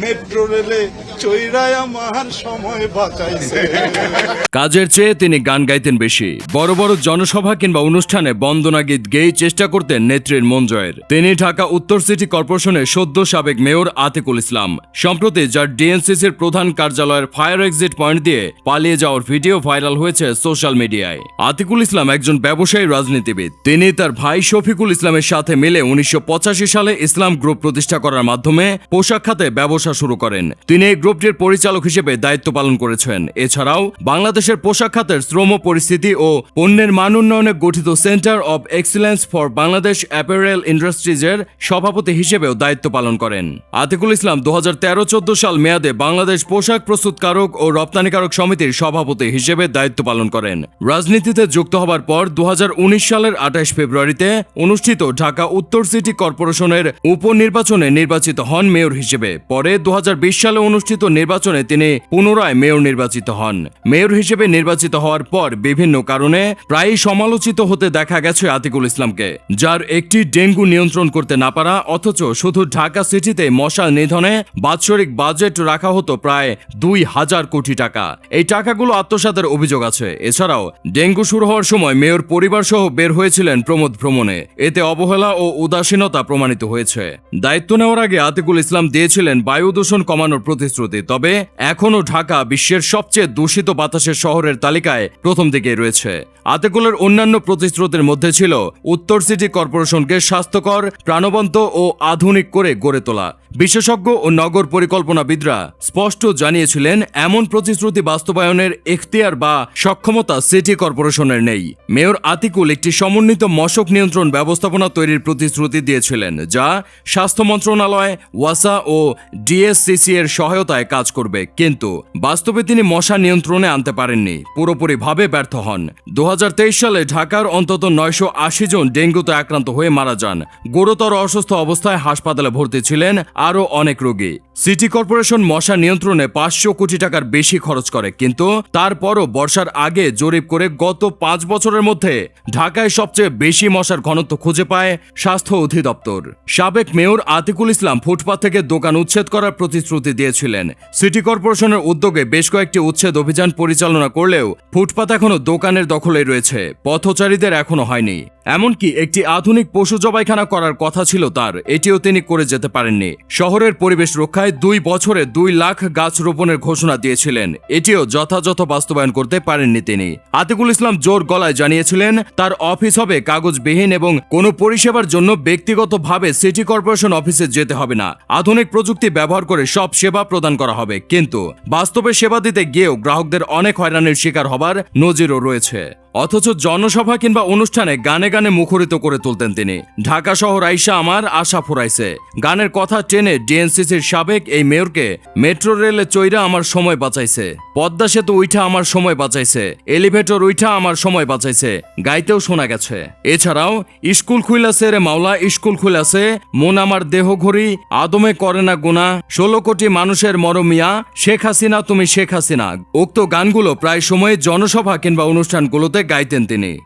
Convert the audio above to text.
Metro রেলে কাজের চেয়ে তিনি গান গাইতেন বেশি। বড় বড় জনসভা কিংবা অনুষ্ঠানে বন্দনা গীত গেয়ে চেষ্টা করতেন নেত্রীর মন জয়ের। তিনি ঢাকা উত্তর সিটি কর্পোরেশনের সদ্য সাবেক মেয়র আতিকুল ইসলাম। সম্প্রতি যার ডিএনসিসির প্রধান কার্যালয়ের ফায়ার এক্সিট পয়েন্ট দিয়ে পালিয়ে যাওয়ার ভিডিও ভাইরাল হয়েছে সোশ্যাল মিডিয়ায়। আতিকুল ইসলাম একজন ব্যবসায়ী রাজনীতিবিদ। তিনি তার ভাই শফিকুল ইসলামের সাথে মিলে উনিশশো পঁচাশি সালে ইসলাম গ্রুপ প্রতিষ্ঠা করার মাধ্যমে পোশাক খাতে ব্যবসা শুরু করেন। তিনি এই গ্রুপটির পরিচালক হিসেবে দায়িত্ব পালন করেছেন। এছাড়াও, বাংলাদেশের পোশাক খাতের শ্রম পরিস্থিতি ও পণ্যের মান উন্নয়নে গঠিত centre of excellence for Bangladesh apparel ইন্ডাস্ট্রিজের সভাপতি হিসেবেও দায়িত্ব পালন করেন। আতিকুল ইসলাম দু হাজার তেরো চোদ্দ সাল মেয়াদে বাংলাদেশ পোশাক প্রস্তুতকারক ও রপ্তানিকারক সমিতির সভাপতি হিসেবে দায়িত্ব পালন করেন। রাজনীতিতে যুক্ত হবার পর দু হাজার উনিশ সালের আঠাশ ফেব্রুয়ারিতে অনুষ্ঠিত ঢাকা উত্তর সিটি কর্পোরেশনের উপনির্বাচনে নির্বাচিত হন মেয়র হিসেবে। পরে দু হাজার বিশ সালে অনুষ্ঠিত নির্বাচনে তিনি পুনরায় মেয়র নির্বাচিত হন। মেয়র হিসেবে নির্বাচিত হওয়ার পর বিভিন্ন কারণে প্রায়ই সমালোচিত হতে দেখা গেছে আতিকুল ইসলামকে। যার একটি ডেঙ্গু নিয়ন্ত্রণ করতে না পারা, অথচ শুধু ঢাকা সিটিতে মশা নিধনে বাৎসরিক বাজেট রাখা হতো প্রায় দুই হাজার কোটি টাকা। এই টাকাগুলো আত্মসাতের অভিযোগ আছে। এছাড়াও ডেঙ্গু শুরু হওয়ার সময় মেয়র পরিবার সহ বের হয়েছিলেন প্রমোদ ভ্রমণে। এতে অবহেলা ও উদাসীনতা প্রমাণিত হয়েছে। দায়িত্ব নেওয়ার আগে আতিকুল ইসলাম দিয়েছিলেন বায়ু দূষণ কমানোর প্রতিশ্রুতি। তবে এখনও ঢাকা বিশ্বের সবচেয়ে দূষিত বাতাসের শহরের তালিকায় প্রথম দিকেই রয়েছে। আতেকুলের অন্যান্য প্রতিশ্রুতির মধ্যে ছিল উত্তর সিটি কর্পোরেশনকে স্বাস্থ্যকর, প্রাণবন্ত ও আধুনিক করে গড়ে তোলা। বিশেষজ্ঞ ও নগর পরিকল্পনাবিদরা স্পষ্ট জানিয়েছিলেন, এমন প্রতিশ্রুতি বাস্তবায়নের এখতিয়ার বা সক্ষমতা সিটি কর্পোরেশনের নেই। মেয়র আতিকুল একটি সমন্বিত মশক নিয়ন্ত্রণ ব্যবস্থাপনা তৈরির প্রতিশ্রুতি দিয়েছিলেন, যা স্বাস্থ্য মন্ত্রণালয়, ওয়াসা ও ডিএসসিসি এর সহায়তায় কাজ করবে। কিন্তু বাস্তবে তিনি মশা নিয়ন্ত্রণে আনতে পারেননি, পুরোপুরিভাবে ব্যর্থ হন। দু হাজার তেইশ সালে ঢাকার অন্তত নয়শো আশি জন ডেঙ্গুতে আক্রান্ত হয়ে মারা যান। গুরুতর অসুস্থ অবস্থায় হাসপাতালে ভর্তি ছিলেন আরও অনেক রোগী। সিটি কর্পোরেশন মশা নিয়ন্ত্রণে পাঁচশো কোটি টাকার বেশি খরচ করে, কিন্তু তারপরও বর্ষার আগে জরিপ করে গত পাঁচ বছরের মধ্যে ঢাকায় সবচেয়ে বেশি মশার ঘনত্ব খুঁজে পায় স্বাস্থ্য অধিদপ্তর। সাবেক মেয়র আতিকুল ইসলাম ফুটপাত থেকে দোকান উচ্ছেদ করার প্রতিশ্রুতি দিয়েছিলেন। সিটি কর্পোরেশনের উদ্যোগে বেশ কয়েকটি উচ্ছেদ অভিযান পরিচালনা করলেও ফুটপাত এখনও দোকানের দখলে রয়েছে, পথচারীদের এখনও হয়নি। এমনকি একটি আধুনিক পশু জবাইখানা করার কথা ছিল তার। এটিও তিনি করে যেতে পারেননি। শহরের পরিবেশ রক্ষায় দুই বছরে দুই লাখ গাছ রোপণের ঘোষণা দিয়েছিলেন। এটিও যথাযথ বাস্তবায়ন করতে পারেননি তিনি। আতিকুল ইসলাম জোর গলায় জানিয়েছিলেন, তার অফিস হবে কাগজবিহীন এবং কোনো পরিষেবার জন্য ব্যক্তিগতভাবে সিটি কর্পোরেশন অফিসে যেতে হবে না। আধুনিক প্রযুক্তি ব্যবহার করে সব সেবা প্রদান করা হবে। কিন্তু বাস্তবে সেবা দিতে গিয়েও গ্রাহকদের অনেক হয়রানির শিকার হবার নজিরও রয়েছে। অথচ জনসভা কিংবা অনুষ্ঠানে গানে গানে মুখরিত করে তুলতেন তিনি। ঢাকা শহর আইসা আমার আশা ফুরাইছে। গানের কথা টেনে ডিএনসিসির সাবেক এই মেয়রকে মেট্রো রেলে চৈরা আমার সময় বাঁচাইছে। পদ্মা সেতু উইঠা আমার সময় বাঁচাইছে। এলিভেটর উইঠা আমার সময় বাঁচাইছে। গাইতেও শোনা গেছে। এছাড়াও, স্কুল খুইলাছে রে মাওলা, স্কুল খুইলাছে মন আমার দেহ ঘড়ি, আদমে করে না গুণা, ষোলো কোটি মানুষের মরমিয়া, শেখ হাসিনা তুমি শেখ হাসিনা। উক্ত গানগুলো প্রায় সময় জনসভা কিংবা অনুষ্ঠানগুলোতে গাইতেন তিনি।